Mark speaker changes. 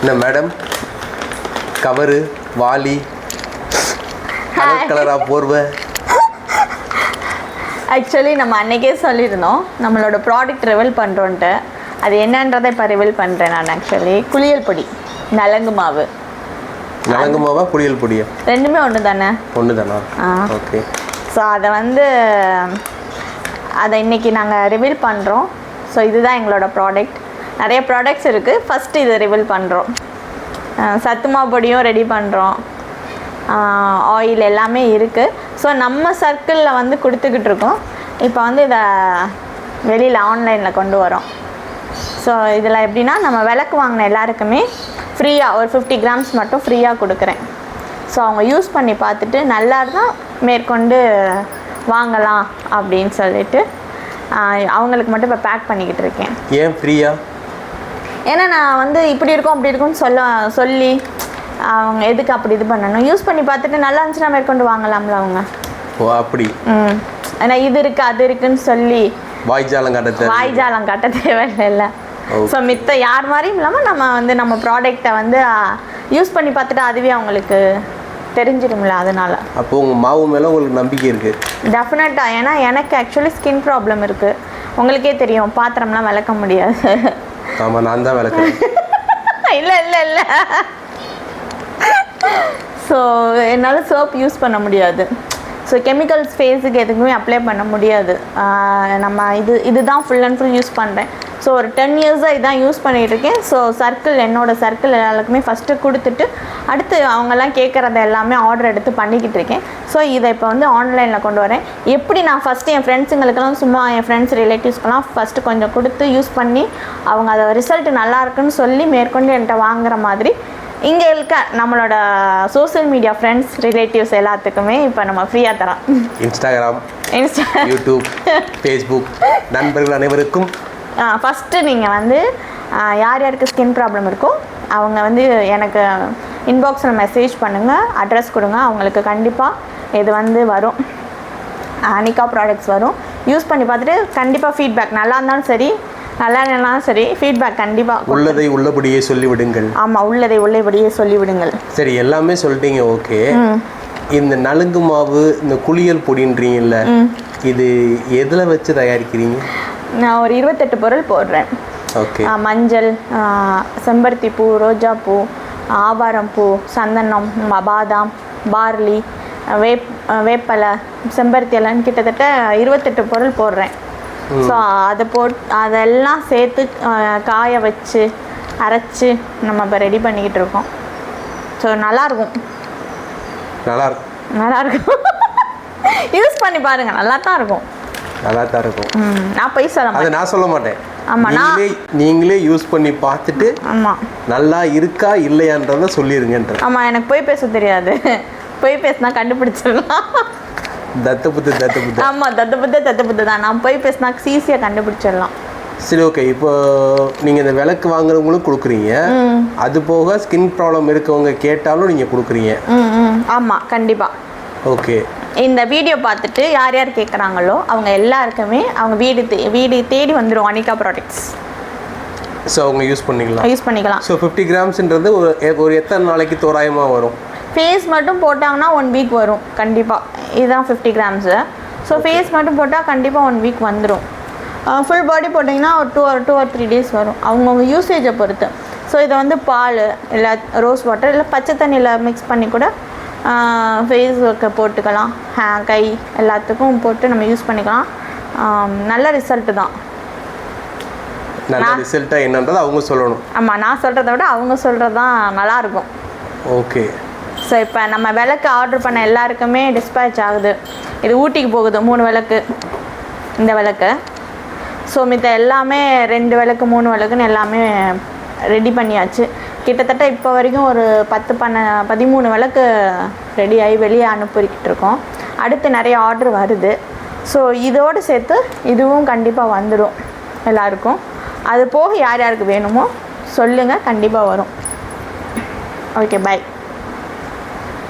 Speaker 1: என்ன madam cover வாளி colour கலராக போர்வை?
Speaker 2: ஆக்சுவலி நம்ம அன்னைக்கே சொல்லியிருந்தோம். நம்மளோட ப்ராடக்ட் ரிவீல் பண்ணுறோன்ட்டு அது என்னன்றதை இப்போ ரிவீல் பண்ணுறேன் நான் ஆக்சுவலி குளியல் பொடி நலங்கு மாவு.
Speaker 1: நலங்கு மாவா புளியல் பொடியா?
Speaker 2: ரெண்டுமே ஒன்று தானே
Speaker 1: ஒன்று தானா. ஓகே
Speaker 2: ஸோ அதை வந்து அதை இன்னைக்கு நாங்கள் ரிவீல் பண்ணுறோம் ஸோ இதுதான் எங்களோட ப்ராடக்ட் நிறைய ப்ராடக்ட்ஸ் இருக்குது ஃபஸ்ட்டு இதை ரிவீல் பண்ணுறோம் சத்துமா பொடியும் ரெடி பண்ணுறோம் ஆயில் எல்லாமே இருக்குது ஸோ நம்ம சர்க்கிளில் வந்து கொடுத்துக்கிட்டு இருக்கோம். இப்போ வந்து இதை வெளியில் ஆன்லைனில் கொண்டு வரோம். ஸோ இதில் எப்படின்னா நம்ம விளக்கு வாங்கின எல்லாருக்குமே ஃப்ரீயாக ஒரு ஃபிஃப்டி கிராம்ஸ் மட்டும் ஃப்ரீயாக கொடுக்குறேன். ஸோ அவங்க யூஸ் பண்ணி பார்த்துட்டு நல்லா இருந்தால் மேற்கொண்டு வாங்கலாம் அப்படின்னு சொல்லிட்டு அவங்களுக்கு மட்டும் இப்போ பேக் பண்ணிக்கிட்டு இருக்கேன்.
Speaker 1: ஏன் ஃப்ரீயா
Speaker 2: ஏன்னா நான் வந்து இப்படி இருக்கும் அப்படி இருக்கும்னு சொல்ல சொல்லி அவங்க எதுக்கு அப்படி இது பண்ணணும்? யூஸ் பண்ணி பார்த்துட்டு நல்லா இருந்துச்சுன்னா மேற்கொண்டு வாங்கலாம்ல அவங்க.
Speaker 1: ஓ அப்படி.
Speaker 2: ம். ஏன்னா இது இருக்குது அது இருக்குன்னு சொல்லி
Speaker 1: வாய்ஜாலம் காட்ட
Speaker 2: வாய்ஜாலம் கட்ட தேவையில்ல. ஸோ மித்த யார் மாதிரியும் இல்லாமல் நம்ம வந்து நம்ம ப்ராடக்டை வந்து யூஸ் பண்ணி பார்த்துட்டு அதுவே அவங்களுக்கு தெரிஞ்சிடும்ல அதனால.
Speaker 1: அப்போ உங்கள் மாவு மேலே உங்களுக்கு நம்பிக்கை இருக்குது
Speaker 2: டெஃபினட்டாக ஏன்னா எனக்கு ஆக்சுவலி ஸ்கின் ப்ராப்ளம் இருக்குது உங்களுக்கே தெரியும் பாத்திரம்லாம் விளக்க முடியாது.
Speaker 1: ஆமாம் நான் தான் விளக்குறேன்.
Speaker 2: இல்லை இல்லை இல்லை. ஸோ என்னால் சோப் யூஸ் பண்ண முடியாது. ஸோ கெமிக்கல்ஸ் ஃபேஸுக்கு எதுக்குமே அப்ளை பண்ண முடியாது. நம்ம இது இதுதான் ஃபுல் அண்ட் ஃபுல் யூஸ் பண்ணுறேன் ஸோ ஒரு டென் இயர்ஸாக இதான் யூஸ் பண்ணிகிட்டு இருக்கேன். ஸோ சர்க்கிள் என்னோட சர்க்கிள் எல்லாருக்குமே ஃபஸ்ட்டு கொடுத்துட்டு அடுத்து அவங்கெல்லாம் கேட்குறத எல்லாமே ஆர்டர் எடுத்து பண்ணிக்கிட்டு இருக்கேன். ஸோ இதை இப்போ வந்து ஆன்லைனில் கொண்டு வரேன். எப்படி நான் ஃபஸ்ட்டு என் ஃப்ரெண்ட்ஸுங்களுக்கெல்லாம் சும்மா என் ஃப்ரெண்ட்ஸ் ரிலேட்டிவ்ஸ்க்கெல்லாம் ஃபஸ்ட்டு கொஞ்சம் கொடுத்து யூஸ் பண்ணி அவங்க அதை ரிசல்ட் நல்லா இருக்குன்னு சொல்லி மேற்கொண்டு என்கிட்ட வாங்குற மாதிரி இங்கே இருக்க நம்மளோட சோஷியல் மீடியா ஃப்ரெண்ட்ஸ் ரிலேட்டிவ்ஸ் எல்லாத்துக்குமே இப்போ நம்ம ஃப்ரீயாக தரோம்
Speaker 1: இன்ஸ்டாகிராம்
Speaker 2: இன்ஸ்டா
Speaker 1: யூடியூப் ஃபேஸ்புக் நண்பர்கள் அனைவருக்கும்.
Speaker 2: ஃபஸ்ட்டு நீங்கள் வந்து யார் யாருக்கு ஸ்கின் ப்ராப்ளம் இருக்கோ அவங்க வந்து எனக்கு இன்பாக்ஸில் மெசேஜ் பண்ணுங்கள் அட்ரஸ் கொடுங்க அவங்களுக்கு கண்டிப்பாக இது வந்து வரும். அனிகா ப்ராடக்ட்ஸ் வரும். யூஸ் பண்ணி பார்த்துட்டு கண்டிப்பாக ஃபீட்பேக் நல்லா இருந்தாலும் சரி நல்லா இல்லைனாலும் சரி ஃபீட்பேக் கண்டிப்பாக
Speaker 1: உள்ளதை உள்ளபடியே சொல்லிவிடுங்கள்.
Speaker 2: ஆமாம் உள்ளதை உள்ளபடியே சொல்லிவிடுங்கள்.
Speaker 1: சரி எல்லாமே சொல்லிட்டீங்க ஓகே. இந்த நலுங்கு மாவு இந்த குளியல் பொடின்றீங்கல்ல இது எதில் வச்சு தயாரிக்கிறீங்க?
Speaker 2: நான் ஒரு இருபத்தெட்டு பொருள் போடுறேன்.
Speaker 1: ஓகே.
Speaker 2: மஞ்சள் செம்பருத்தி பூ ரோஜா பூ ஆவாரம் பூ சந்தனம் பாதாம் பார்லி வேப் வேப்பலை செம்பருத்தி எல்லாம் கிட்டத்தட்ட இருபத்தெட்டு பொருள் போடுறேன். ஸோ அதை போட் அதெல்லாம் சேர்த்து காய வச்சு அரைச்சி நம்ம இப்போ ரெடி பண்ணிக்கிட்டு இருக்கோம். ஸோ நல்லாயிருக்கும்
Speaker 1: நல்லா இருக்கும்
Speaker 2: நல்லாயிருக்கும் யூஸ் பண்ணி பாருங்கள் நல்லா தான் இருக்கும்.
Speaker 1: நல்லா தான் இருக்கும்
Speaker 2: நான் போய் சொல்ல
Speaker 1: அதை நான் சொல்ல மாட்டேன்.
Speaker 2: ஆமா, நான்-
Speaker 1: நீங்களே நீங்களே யூஸ் பண்ணி பார்த்துட்டு
Speaker 2: ஆமாம்
Speaker 1: நல்லா இருக்கா இல்லையான்றத சொல்லிருங்கன்ற
Speaker 2: ஆமாம் எனக்கு போய் பேச தெரியாது. போய் பேசினா கண்டுபிடிச்சிடலாம்.
Speaker 1: தத்த புத்து தத்த புத்து.
Speaker 2: ஆமாம் தத்த புத்த தத்த புத்த தான். நான் போய் பேசினா ஈஸியாக கண்டுபிடிச்சிடலாம்.
Speaker 1: சரி ஓகே இப்போ நீங்கள் இந்த விளக்கு வாங்குறவங்களும் கொடுக்குறீங்க. அது போக ஸ்கின் ப்ராப்ளம் இருக்கவங்க கேட்டாலும் நீங்கள் கொடுக்குறீங்க.
Speaker 2: ஆமாம் கண்டிப்பாக
Speaker 1: ஓகே
Speaker 2: இந்த வீடியோ பார்த்துட்டு யார் யார் கேட்குறாங்களோ அவங்க எல்லாருக்குமே அவங்க வீடு வீடு தேடி வந்துடும் அனிகா ப்ராடக்ட்ஸ்
Speaker 1: ஸோ அவங்க யூஸ் பண்ணிக்கலாம்.
Speaker 2: யூஸ் பண்ணிக்கலாம்.
Speaker 1: ஸோ ஃபிஃப்டி கிராம்ஸ்ன்றது ஒரு ஒரு எத்தனை நாளைக்கு தோராயமாக வரும்?
Speaker 2: ஃபேஸ் மட்டும் போட்டாங்கன்னா ஒன் வீக் வரும். கண்டிப்பாக இதுதான் ஃபிஃப்டி கிராம்ஸு ஸோ ஃபேஸ் மட்டும் போட்டால் கண்டிப்பாக ஒன் வீக் வந்துடும் ஃபுல் பாடி போட்டிங்கன்னா ஒரு two or two or three days வரும். அவங்கவுங்க யூசேஜை பொறுத்து. ஸோ இதை வந்து பால் இல்லை ரோஸ் வாட்டர் இல்லை பச்சை தண்ணியில் மிக்ஸ் பண்ணி கூட ஃபேஸ் ஒர்க்கை போட்டுக்கலாம். ஹே கை எல்லாத்துக்கும் போட்டு நம்ம யூஸ் பண்ணிக்கலாம். நல்ல ரிசல்ட்டு தான்.
Speaker 1: நல்ல ரிசல்ட்டாக என்னன்றது அவங்க சொல்லணும்.
Speaker 2: ஆமாம் நான் சொல்கிறத விட அவங்க சொல்கிறது தான் நல்லாயிருக்கும்
Speaker 1: ஓகே
Speaker 2: ஸோ இப்போ நம்ம விளக்கு ஆர்டர் பண்ண எல்லாருக்குமே டிஸ்பேச் ஆகுது. இது ஊட்டிக்கு போகுது மூணு விளக்கு. இந்த விளக்கு. ஸோ மித்த எல்லாமே ரெண்டு விளக்கு மூணு விளக்குன்னு எல்லாமே ரெடி பண்ணியாச்சு. கிட்டத்தட்ட இப்போ வரைக்கும் ஒரு பத்து பண்ண பதிமூணு விளக்கு ரெடி ஆகி வெளியே அனுப்பிக்கிட்டு இருக்கோம். அடுத்து நிறைய ஆர்டர் வருது. ஸோ இதோடு சேர்த்து இதுவும் கண்டிப்பாக வந்துடும் எல்லாருக்கும். அது போக யார் யாருக்கு வேணுமோ சொல்லுங்கள் கண்டிப்பாக வரும். Okay bye